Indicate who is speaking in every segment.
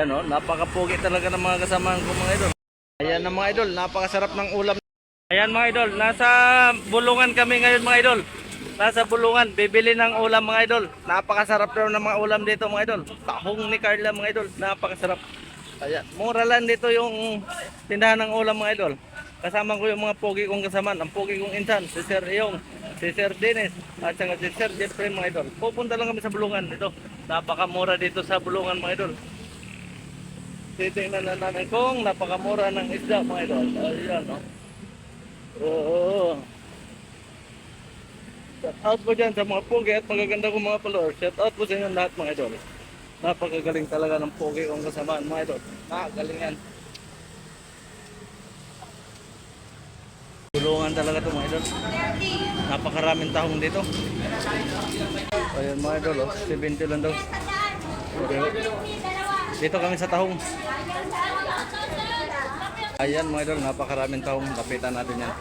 Speaker 1: Yan o, napakapugi talaga ng mga kasamahan ko mga idol. Ayan na mga idol, napakasarap ng ulam. Ayan mga idol, nasa bulungan kami ngayon mga idol. Nasa bulungan, bibili ng ulam mga idol. Napakasarap daw ng mga ulam dito mga idol. Tahong ni Carla mga idol, napakasarap. Ayan, mura lang dito yung tindahan ng ulam mga idol. Kasama ko yung mga pogi kong kasamaan. Ang pogi kong insan, si Sir Iyong, si Sir Dennis, at si Sir Jeffrey mga idol. Pupunta lang kami sa bulungan dito. Napakamura dito sa bulungan mga idol. Titingnan na namin kung napakamura ng isda mga idol. Ayan, no? Oo. Shout out po dyan sa mga pogi at magaganda kong mga followers. Shout out po sa inyo lahat mga idol. Napakagaling talaga ng pogi kong kasamaan mga idol. Nakagaling yan. Tulungan talaga ito mga idol. Napakaraming tahong dito. Ayun mga idol, oh. 70 lang daw. Okay. Dito kami sa tahong. Ayan mga idol, napakaraming tahong. Kapitan natin yan.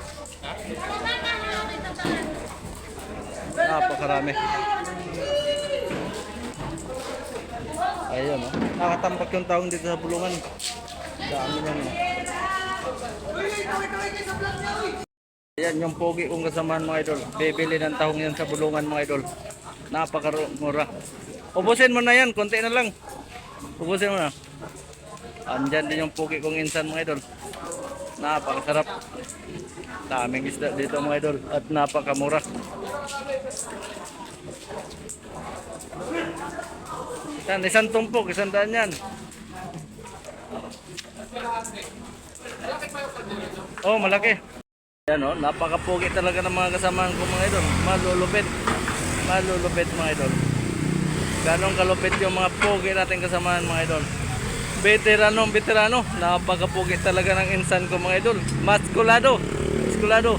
Speaker 1: Napakarami. Ayun, oh. Nakatambak yung tahong dito sa bulungan. Dami. Oh. Ayan yung pogi kong kasamahan mga idol. Bibili ng tahong yan sa bulungan mga idol. Napakamura. Ubusin mo na yan, konti na lang. Ubusin mo na. Andyan din yung pogi kong insan mga idol. Napakasarap. Daming isda dito mga idol at napakamura. Yan, isang tumpok, isang daan yan. Oh, malaki. Yan oh, napakapugi talaga ng mga kasamahan ko mga idol. Malulupit. Malulupit mga idol. Ganong kalupit yung mga pugi natin kasamahan mga idol. Veterano, veterano. Napakapugi talaga ng insan ko mga idol. Maskulado. Maskulado.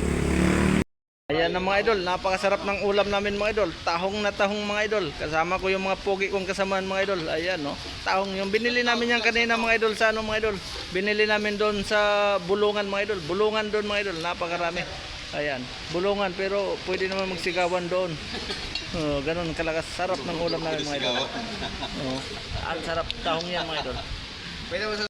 Speaker 1: Ayan na mga idol, napakasarap ng ulam namin mga idol. Tahong na tahong mga idol. Kasama ko yung mga pogi kong kasamahan mga idol. Ayan no. Tahong yung binili namin yan kanina mga idol sa ano mga idol. Binili namin doon sa bulungan mga idol. Bulungan doon mga idol, napakarami. Ayan, bulungan pero pwede naman magsigawan doon. Oh, ganun kalakas sarap ng ulam namin mga idol. Oh, ang sarap tahong yan mga idol.